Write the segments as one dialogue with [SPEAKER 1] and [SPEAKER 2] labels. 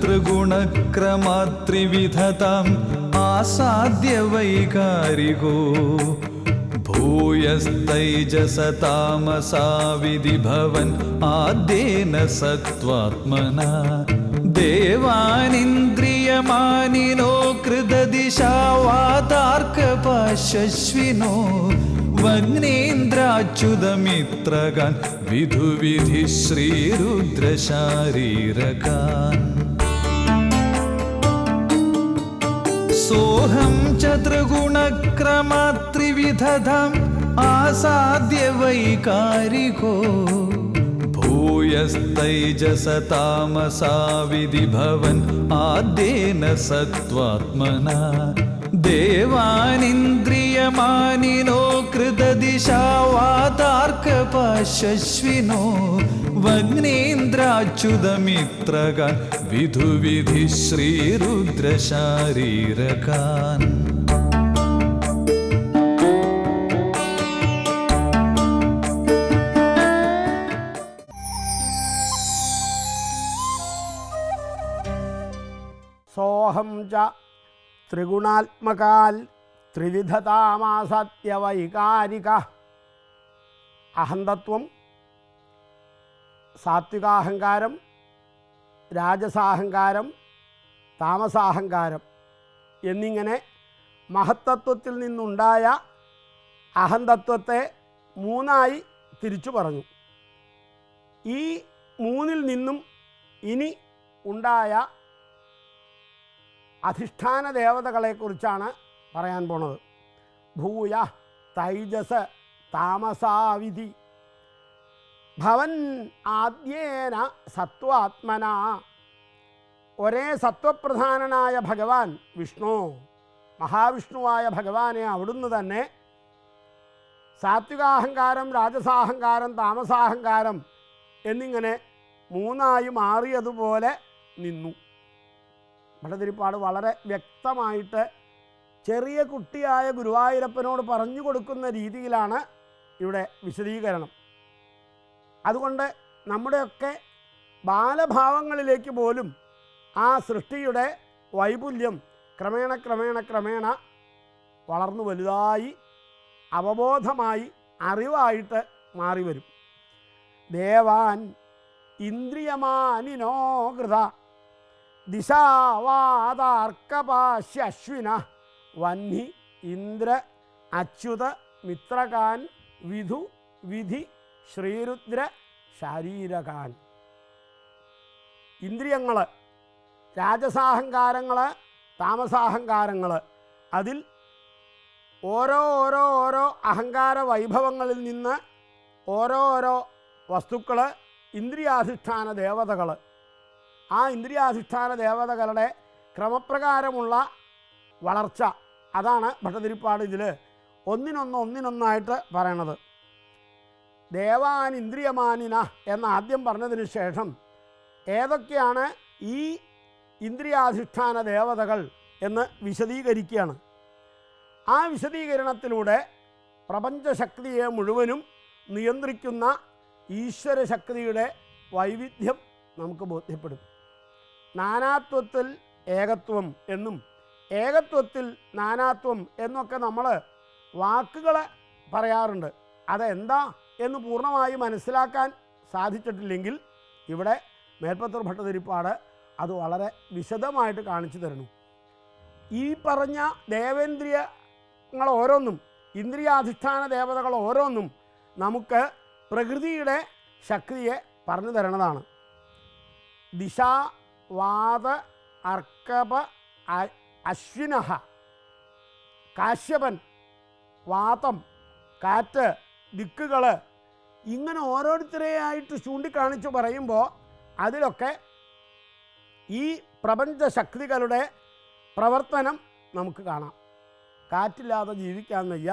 [SPEAKER 1] ത്രിഗുണക്രമാത്രിവിധതാം ആസാദ്യ വൈകാരികോ ഭൂയസ്തൈജസതാമസാ വിധിഭവൻ ആദ്യേന സത്വാത്മന ദേവാനിന്ദ്രിയമാനിനോ കൃതദിശാവാതാർക്കപാശ്വിനോ വഗ്നേന്ദ്രാച്യുതമിത്രകാൻ വിധുവിധി ശ്രീരുദ്രശാരീരകാൻ सोऽहं चतुर्गुणक्रमात्रिविधधाम् आसाद्य वैकारिको भूयस्तैजसतामसा विधिभवन् आद्येन सत्त्वात्मना देवानिन्द्रियमानिनो कृतदिशावातार्कपशस्विनो वग्नेन्द्राच्युतमित्रगान् विधुविधि श्रीरुद्रशारीरकान्
[SPEAKER 2] सोऽहं च ത്രിഗുണാത്മകാൽ ത്രിവിധതാമാസത്യവൈകാരിക അഹന്തത്വം സാത്വികാഹങ്കാരം രാജസാഹങ്കാരം താമസാഹങ്കാരം എന്നിങ്ങനെ മഹത്തത്വത്തിൽ നിന്നുണ്ടായ അഹന്തത്വത്തെ മൂന്നായി തിരിച്ചു പറഞ്ഞു. ഈ മൂന്നിൽ നിന്നും ഇനി ഉണ്ടായ അധിഷ്ഠാന ദേവതകളെക്കുറിച്ചാണ് പറയാൻ പോണത്. ഭൂയ തൈജസ് താമസാവിധി ഭവൻ ആദ്യേന സത്വാത്മന. ഒരേ സത്വപ്രധാനനായ ഭഗവാൻ വിഷ്ണു. മഹാവിഷ്ണുവായ ഭഗവാനെ അവിടുന്ന് തന്നെ സാത്വികാഹങ്കാരം രാജസാഹങ്കാരം താമസാഹങ്കാരം എന്നിങ്ങനെ മൂന്നായി മാറിയതുപോലെ നിന്നു. ഭട്ടതിരിപ്പാട് വളരെ വ്യക്തമായിട്ട് ചെറിയ കുട്ടിയായ ഗുരുവായൂരപ്പനോട് പറഞ്ഞു കൊടുക്കുന്ന രീതിയിലാണ് ഇവിടെ വിശദീകരണം. അതുകൊണ്ട് നമ്മുടെയൊക്കെ ബാലഭാവങ്ങളിലേക്ക് പോലും ആ സൃഷ്ടിയുടെ വൈപുല്യം ക്രമേണ ക്രമേണ ക്രമേണ വളർന്നു വലുതായി അവബോധമായി അറിവായിട്ട് മാറി വരും ദേവാൻ ഇന്ദ്രിയമാനിനോ കൃത ദിശാവാതാർക്കപാശ്യശ്വിന വന്നി ഇന്ദ്ര അച്യുത മിത്രകാൻ വിധു വിധി ശ്രീരുദ്ര ശരീരകാൻ. ഇന്ദ്രിയങ്ങൾ രാജസാഹങ്കാരങ്ങൾ താമസാഹങ്കാരങ്ങൾ അതിൽ ഓരോ ഓരോ ഓരോ അഹങ്കാര വൈഭവങ്ങളിൽ നിന്ന് ഓരോ ഓരോ വസ്തുക്കൾ ഇന്ദ്രിയാധിഷ്ഠാന ദേവതകൾ ആ ഇന്ദ്രിയാധിഷ്ഠാന ദേവതകളുടെ ക്രമപ്രകാരമുള്ള വളർച്ച. അതാണ് ഭട്ടതിരിപ്പാട് ഇതിൽ ഒന്നിനൊന്ന് ഒന്നിനൊന്നായിട്ട് പറയണത്. ദേവാൻ ഇന്ദ്രിയമാനിന എന്ന് ആദ്യം പറഞ്ഞതിന് ശേഷം ഏതൊക്കെയാണ് ഈ ഇന്ദ്രിയാധിഷ്ഠാന ദേവതകൾ എന്ന് വിശദീകരിക്കുകയാണ്. ആ വിശദീകരണത്തിലൂടെ പ്രപഞ്ചശക്തിയെ മുഴുവനും നിയന്ത്രിക്കുന്ന ഈശ്വരശക്തിയുടെ വൈവിധ്യം നമുക്ക് ബോധ്യപ്പെടും. നാനാത്വത്തിൽ ഏകത്വം എന്നും ഏകത്വത്തിൽ നാനാത്വം എന്നൊക്കെ നമ്മൾ വാക്കുകൾ പറയാറുണ്ട്. അതെന്താ എന്ന് പൂർണമായി മനസ്സിലാക്കാൻ സാധിച്ചിട്ടില്ലെങ്കിൽ ഇവിടെ മേൽപ്പത്തൂർ ഭട്ടതിരിപ്പാട് അത് വളരെ വിശദമായിട്ട് കാണിച്ചു തരുന്നു. ഈ പറഞ്ഞ ദേവേന്ദ്രിയങ്ങൾ ഓരോന്നും ഇന്ദ്രിയാധിഷ്ഠാന ദേവതകൾ ഓരോന്നും നമുക്ക് പ്രകൃതിയുടെ ശക്തിയെ പറഞ്ഞു തരണതാണ് ദിശ വാത അർക്കപ അശ്വിനഹ. കാശ്യപൻ വാതം കാറ്റ് ദിക്കുകൾ ഇങ്ങനെ ഓരോരുത്തരെയായിട്ട് ചൂണ്ടിക്കാണിച്ച് പറയുമ്പോൾ അതിലൊക്കെ ഈ പ്രപഞ്ച ശക്തികളുടെ പ്രവർത്തനം നമുക്ക് കാണാം. കാറ്റില്ലാതെ ജീവിക്കാൻ വയ്യ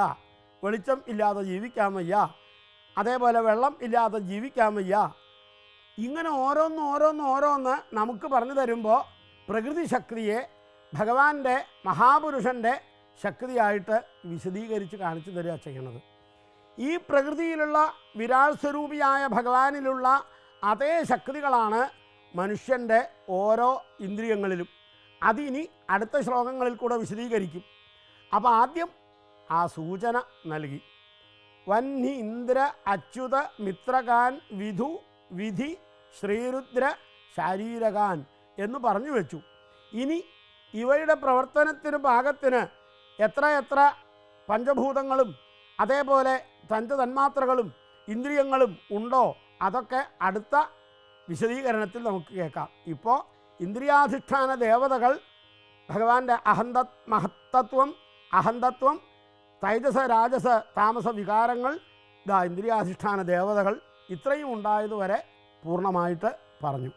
[SPEAKER 2] വെളിച്ചം ഇല്ലാതെ ജീവിക്കാൻ വയ്യ അതേപോലെ വെള്ളം ഇല്ലാതെ ജീവിക്കാൻ വയ്യ ഇങ്ങനെ ഓരോന്ന് ഓരോന്ന് ഓരോന്ന് നമുക്ക് പറഞ്ഞു തരുമ്പോൾ പ്രകൃതി ശക്തിയെ ഭഗവാന്റെ മഹാപുരുഷന്റെ ശക്തിയായിട്ട് വിശദീകരിച്ച് കാണിച്ചു തരിക ചെയ്യണത്. ഈ പ്രകൃതിയിലുള്ള വിരാൾ സ്വരൂപിയായ ഭഗവാനിലുള്ള അതേ ശക്തികളാണ് മനുഷ്യന്റെ ഓരോ ഇന്ദ്രിയങ്ങളിലും. അതിനി അടുത്ത ശ്ലോകങ്ങളിൽ കൂടെ വിശദീകരിക്കും. അപ്പോൾ ആദ്യം ആ സൂചന നൽകി. വന്നി ഇന്ദ്ര അച്യുത മിത്രകാൻ വിധു വിധി ശ്രീരുദ്ര ശാരീരകാൻ എന്ന് പറഞ്ഞു വെച്ചു. ഇനി ഇവയുടെ പ്രവർത്തനത്തിന് പാകത്തിന് എത്ര എത്ര പഞ്ചഭൂതങ്ങളും അതേപോലെ പഞ്ചതന്മാത്രകളും ഇന്ദ്രിയങ്ങളും ഉണ്ടോ അതൊക്കെ അടുത്ത വിശദീകരണത്തിൽ നമുക്ക് കേൾക്കാം. ഇപ്പോൾ ഇന്ദ്രിയാധിഷ്ഠാന ദേവതകൾ ഭഗവാന്റെ അഹന്ത മഹത്തത്വം അഹന്തത്വം തൈജസ രാജസ താമസ വികാരങ്ങൾ ഇതാ ഇന്ദ്രിയാധിഷ്ഠാന ദേവതകൾ ഇത്രയും ഉണ്ടായതുവരെ പൂർണമായിട്ട് പറഞ്ഞു.